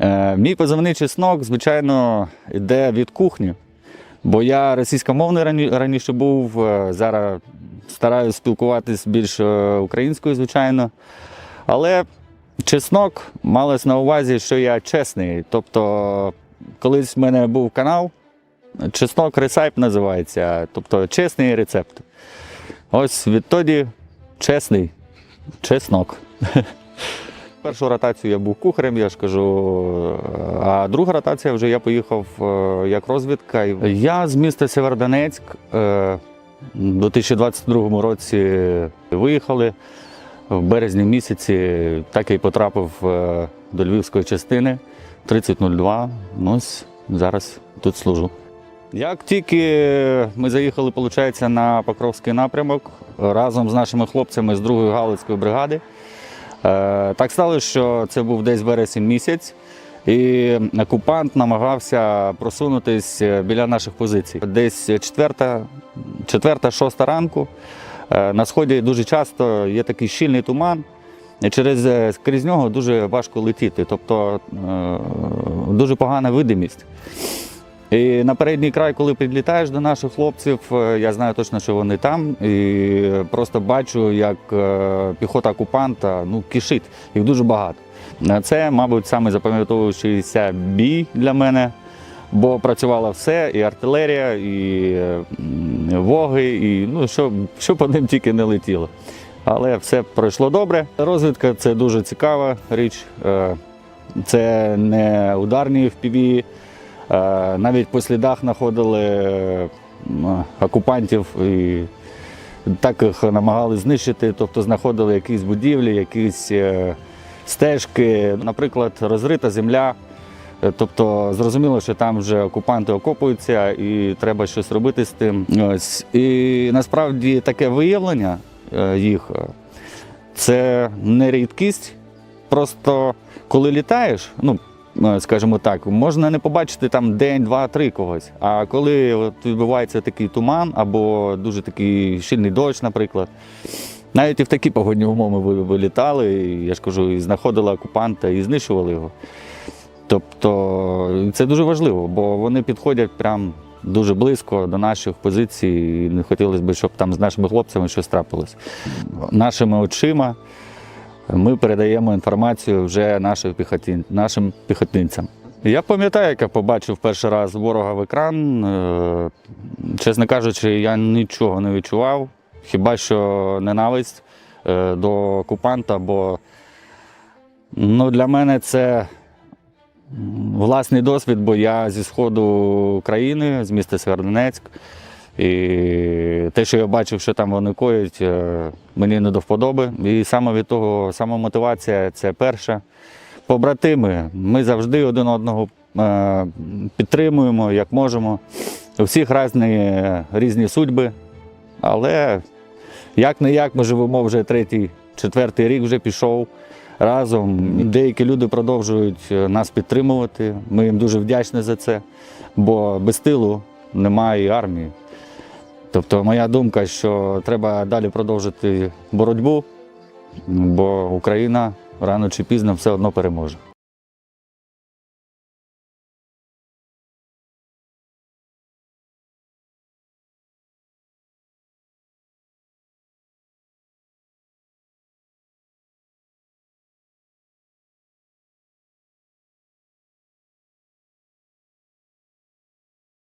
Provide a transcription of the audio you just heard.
Е, Мій позивний чеснок, звичайно, йде від кухні. Бо я російськомовний рані- раніше був, е, зараз стараюся спілкуватись більш е, українською, звичайно. Але чеснок малось на увазі, що я чесний. Тобто, колись в мене був канал, чеснок рецепт називається, тобто чесний рецепт. Ось відтоді чесний чеснок. Першу ротацію я був кухарем, я ж кажу. А друга ротація вже я поїхав е, як розвідка. Я з міста Сєвєродонецьк е, у 2022 році виїхали. В березні місяці так і потрапив е, до львівської частини 3002. Ну, ось зараз тут служу. Як тільки ми заїхали, виходить, на Покровський напрямок разом з нашими хлопцями з 2-ї Галицької бригади. Е, Так сталося, що це був десь вересень місяць, і окупант намагався просунутись біля наших позицій. Десь четверта, шоста ранку. Е, На сході дуже часто є такий щільний туман, через е, крізь нього дуже важко летіти, тобто е, дуже погана видимість. І на передній край, коли підлітаєш до наших хлопців, е, я знаю точно, що вони там, і просто бачу, як е, піхота окупанта ну, кишить, їх дуже багато. Е, Це, мабуть, саме запам'ятовуючийся бій для мене, бо працювало все, і артилерія, і воги, і ну, що, що по ним тільки не летіло. Але все пройшло добре. Розвідка це дуже цікава річ. Це не ударні впіві. Е, Навіть по слідах знаходили окупантів і так їх намагалися знищити, тобто знаходили якісь будівлі, якісь е, стежки, наприклад, розрита земля. Е, Тобто зрозуміло, що там вже окупанти окопуються і треба щось робити з тим. Ось. І насправді таке виявлення їх це не рідкість. Просто коли літаєш, ну скажімо так, можна не побачити там день, два, три когось. А коли от відбувається такий туман або дуже такий щільний дощ, наприклад, навіть і в такі погодні умови ви вилітали, я ж кажу, і знаходили окупанта і знищували його. Тобто це дуже важливо, бо вони підходять прям дуже близько до наших позицій, і не хотілося б, щоб там з нашими хлопцями щось трапилось. Нашими очима ми передаємо інформацію вже нашим, піхотин, нашим піхотинцям. Я пам'ятаю, як я побачив перший раз ворога в екран. Е, Чесно кажучи, я нічого не відчував, хіба що ненависть е, до окупанта, бо ну, для мене це власний досвід, бо я зі сходу країни, з міста Сєвєродонецьк. І те, що я бачив, що там вони коять, е, мені не до вподоби. І саме від того, самомотивація це перше. Побратими, ми завжди один одного е, підтримуємо, як можемо. У всіх різні, різні судьби, але як не як ми живемо вже третій, четвертий рік вже пішов разом. Деякі люди продовжують е, нас підтримувати. Ми їм дуже вдячні за це, бо без тилу немає армії. Тобто моя думка, що треба далі продовжити боротьбу, бо Україна рано чи пізно все одно переможе.